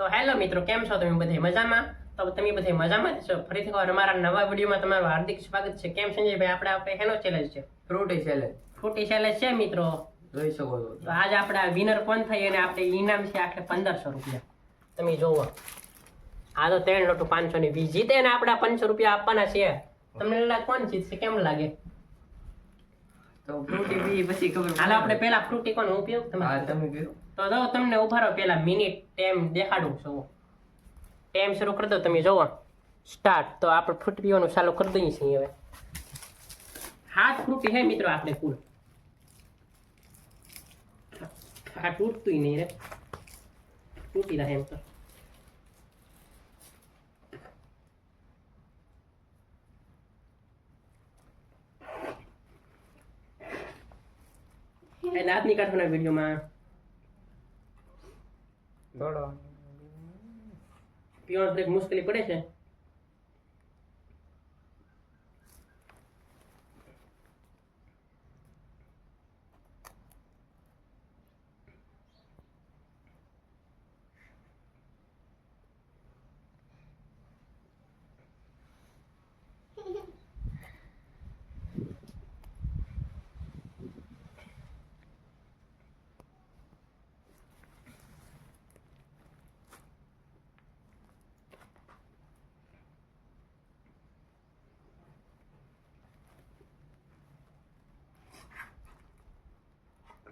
તો હેલો મિત્રો કેમ છો? તમે બધા મજામાં. તો તમે બધા મજામાં છો? ફરીથી વાર અમારા નવા વિડીયોમાં તમારું હાર્દિક સ્વાગત છે. કેમ સંજયભાઈ આપણે આપણે હેનો ચેલેન્જ છે? ફ્રૂટી ચેલેન્જ ફ્રૂટી ચેલેન્જ છે મિત્રો. જોઈ શકો છો. તો આજ આપણા વિનર કોણ થઈ અને આપણે ઇનામ છે આખરે પંદરસો રૂપિયા. તમે જોવો આ તો ત્રણ લોટું પાંચસો ની વીસ જીતે ને આપણા પાંચસો રૂપિયા આપવાના છે. તમને કોણ જીતશે? કેમ લાગે? તો ફ્રૂટી પછી ખબર હાલો આપણે પહેલા ફ્રૂટી કોણ ઉપયોગ તમે તમે પીઓ તો જો તમને ઊભા રહો પેલા મિનિટ ટાઈમ દેખાડું છું. ટાઈમ શરૂ કરી દો તમે, જોવો. સ્ટાર્ટ તો આપણે ફ્રૂટ પીવાનું ચાલુ કરી દઈએ છીએ હવે. હાથ ફ્રૂટી હે મિત્રો આપણે કુલ આ તૂટતું નહીં રે. તૂટી રહે એમ તો. એ દાંત નહીં કાઢવાના વિડીયોમાં. દોડો પીવાનું બ્રેક મુશ્કેલી પડે છે?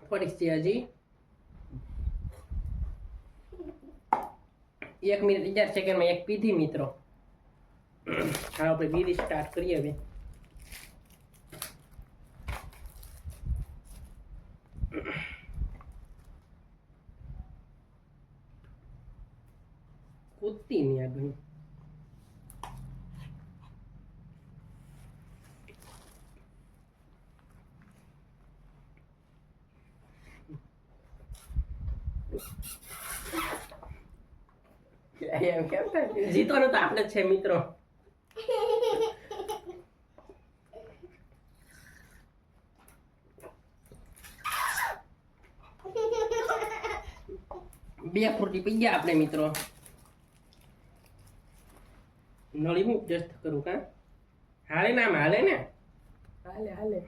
થોડીક છે હજી. એક મિનિટ, અગિયાર સેકન્ડમાં એક પીધી મિત્રો. હા આપણે બીજી સ્ટાર્ટ કરીએ હવે. કૂદતી નહીં આ ઘણી એમ કેમ થાય જીતવાનું તો આપણે જ છે મિત્રો. બે ફ્રૂટી પી ગયા આપણે મિત્રો. નળી હું જસ્ટ કરું કા? હાલે ના હાલે ને? હાલે હાલે.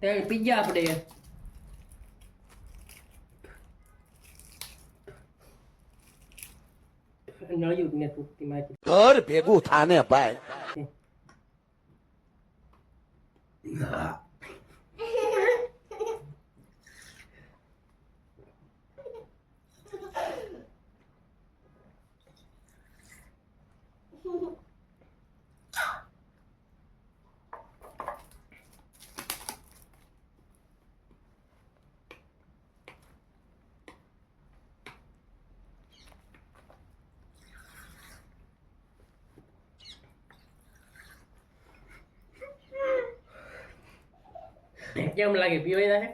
ત્રણ પી ગયા આપણે નળિયું ને તૂટતી મારી ઘર ભેગું થાને ભાઈ કેમ લાગે પીવાય નાખે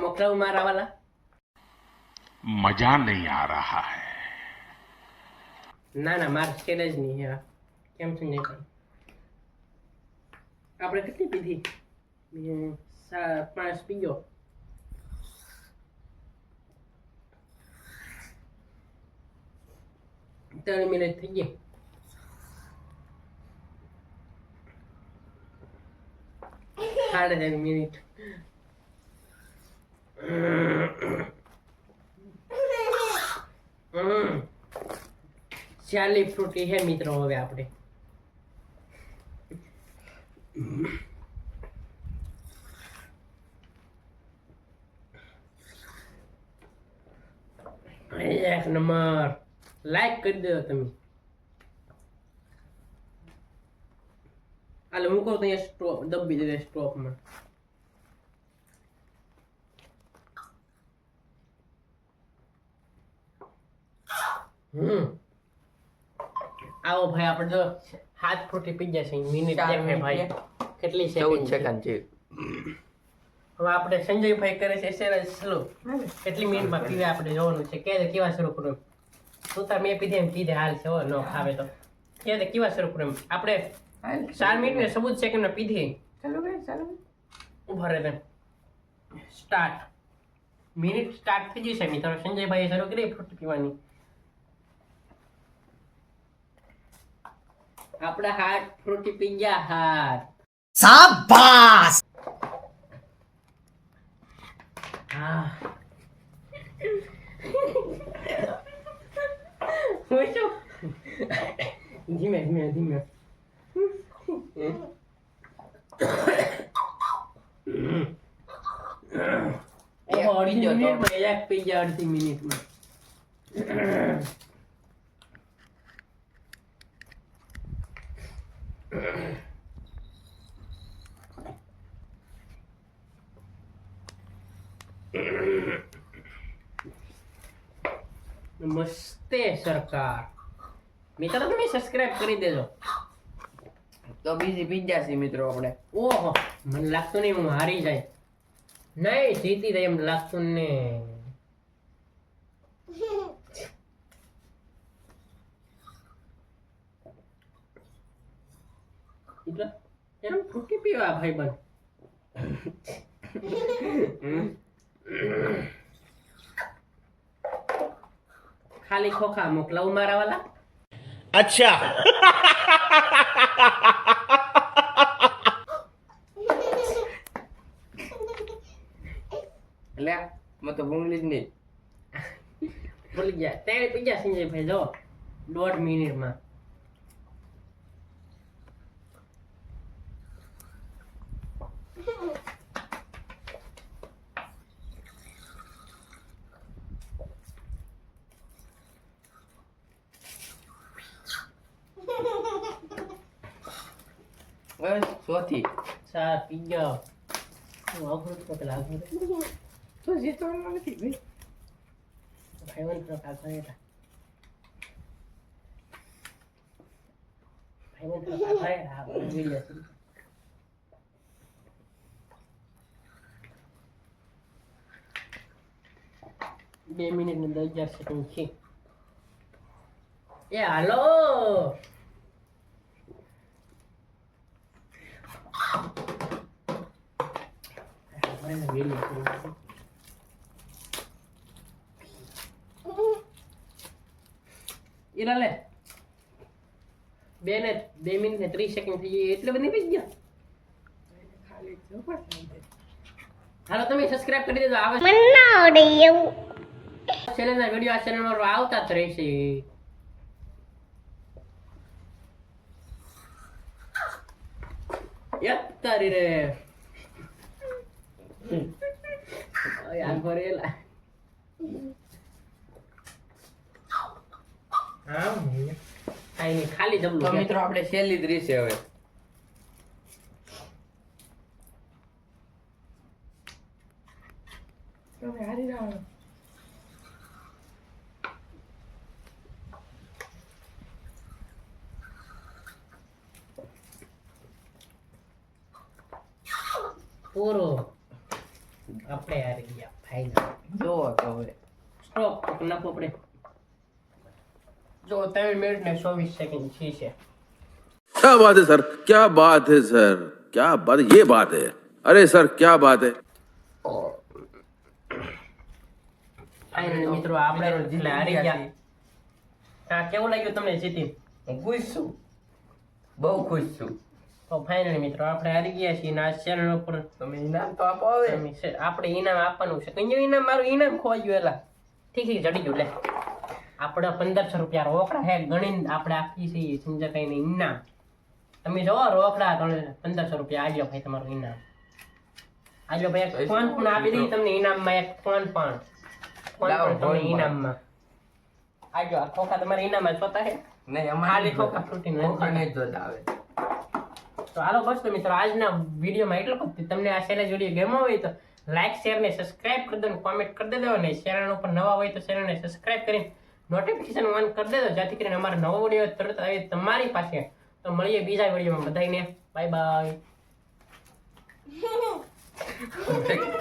મોકલાવું મારા વાલા મજા નહીં આ રહા હે ના ના મારે સ્કેલ જ નહીં યાર કેમ છું નહીં આપણે કેટલી પીધી સાત પાંચ પી ત્રણ મિનિટ થઈ ગઈ સાડા ત્રણ મિનિટ. ચાલી ફ્રૂટી હે મિત્રો હવે આપણે. એક નંબર. લાઈક કરી દેજો તમે. હાલ હું કહું તો અહીંયા સ્ટોપ દબી દે સ્ટોપમાં હમ. આવો ભાઈ આપણે જો હાથ ફૂટી પી જશે મિનિટ મિનિટ ભાઈ. છે. કેટલી ચૌદ સેકન્ડ સેકન્ડ છે. હવે આપણે સંજયભાઈ કરે છે એસેરા સ્લો કેટલી મિનિટમાં પીવે આપણે જોવાનું છે? કે કેવા શરૂ કરું તું તાર મેં પીધે એમ પીધે હાલ છે હો. ન ખાવે તો. કે કેવા શરૂ કરું એમ? આપણે. ચાર મિનિટ ને ચૌદ સેકન્ડમાં પીધી? ચાલો ભાઈ ચાલો ઊભા રહે સ્ટાર્ટ મિનિટ સ્ટાર્ટ થઈ જશે મિત્રો. સંજયભાઈએ શરૂ કરી ફ્રૂટ પીવાની. આપણા હાથ ફ્રૂટી પી ગયા હાથ. સાબાસ હા. હું છું ધીમે ધીમે ધીમે એક ઓહો, અડધી પીજો તો. મિનિટમાં નમસ્તે સરકાર. મિત્રો તમે સબસ્ક્રાઇબ કરી દેજો. તો બીજી પીઝા છે મિત્રો આપણે. ઓહો મને લાગતું નહીં હું હારી જાય. નહીં જીતી જાય એમ લાગતું ને. એટલે એમ ફૂટી પીવા ભાઈ બન ખાલી ખોખા મોકલાવું મારા વાલા અચ્છા એટલે મેં તો ભૂંગલી જ નહીં ભૂલી ગયા ત્યારે પીજા સંજયભાઈ જો દોઢ મિનિટમાં બસ ચોથી ચા પી ગયો હું આઘું તો પેલા. તો જીતવાનું નથી ભાઈ ભાઈ વન થોડોક આગળ રહેતા ભાઈ વન થોડોક આગળ રહેતા આ બધું જોઈ લેશે. બે મિનિટ ને દસ હજાર સેકન્ડ છે એ હાલો વેલી છે. ઈરા લે બે ને બે મિનિટ ને ત્રીસ સેકન્ડ થઈ ગઈ એટલે બધી પી ગયા. હાલો તમે સબસ્ક્રાઇબ કરી દેજો. આવે ચેનલના વીડિયો આ ચેનલ પર આવતા જ રહેશે. યપ તારી રે. યાર ભરેલા. હા કાંઈ નહીં ખાલી તો મિત્રો આપણે છેલ્લી જ રીશે હવે. તમે હારી જાઓ. પૂરો. આપણે હારી ગયા ફાઈનલ જો તો હવે. સ્ટોપ નાખવો પડે. જો ત્રણ મિનિટ ને ચોવીસ સેકન્ડ છે છે क्या बात है सर क्या बात है सर क्या बात ये बात है अरे सर क्या बात है ફાઇનલ મિત્રો આપણે એટલે હારી ગયા હા કેવું લાગ્યું તમને જીતી હું ખુશ છું બહુ ખુશ છું તો ફાઇનલ મિત્રો આપણે હારી ગયા છીએ ને આ ચેનલ ઉપર તમે ઇનામ તો આપો હવે તમે છે- આપણે ઇનામ આપવાનું છે કઈ ઇનામ મારું ઇનામ ખોવાઈ ગયું એલા ઠીક ઠીક જડી ગયું લે આપણે પંદરસો રૂપિયા રોકડા હે ગણીને આપણે આપી છીએ સંજયભાઈને ઇનામ. તમે જો રોકડા ગણે પંદરસો રૂપિયા આવ્યો ભાઈ તમારું ઇનામ. આવ્યો ભાઈ એક ફોન પણ આપી દઈએ તમને ઇનામમાં એક ફોન પણ. ફોન પણ તમને ઇનામમાં. આવ્યો આ ખોખા તમારા ઇનામમાં જોતા હે નહીં અમારે ખાલી ખોખા ફ્રૂટી ખોખા નહીં જોતા હવે. તો હાલો બસ તો મિત્રો આજના વિડીયોમાં એટલો જ. તમને આ ચેનલ વીડિયો ગમ્યો હોય તો લાઈક શેર ને સબસ્ક્રાઇબ કરી દો કોમેન્ટ કરી દેજો. અને ચેનલ ઉપર નવા હોય તો ચેનલને સબસ્ક્રાઇબ કરીને નોટિફિકેશન ઓન કરી દેજો, જેથી કરીને અમારો નવો વીડિયો તરત આવે તમારી પાસે. તો મળીએ બીજા વિડીયોમાં બધાને બાય બાય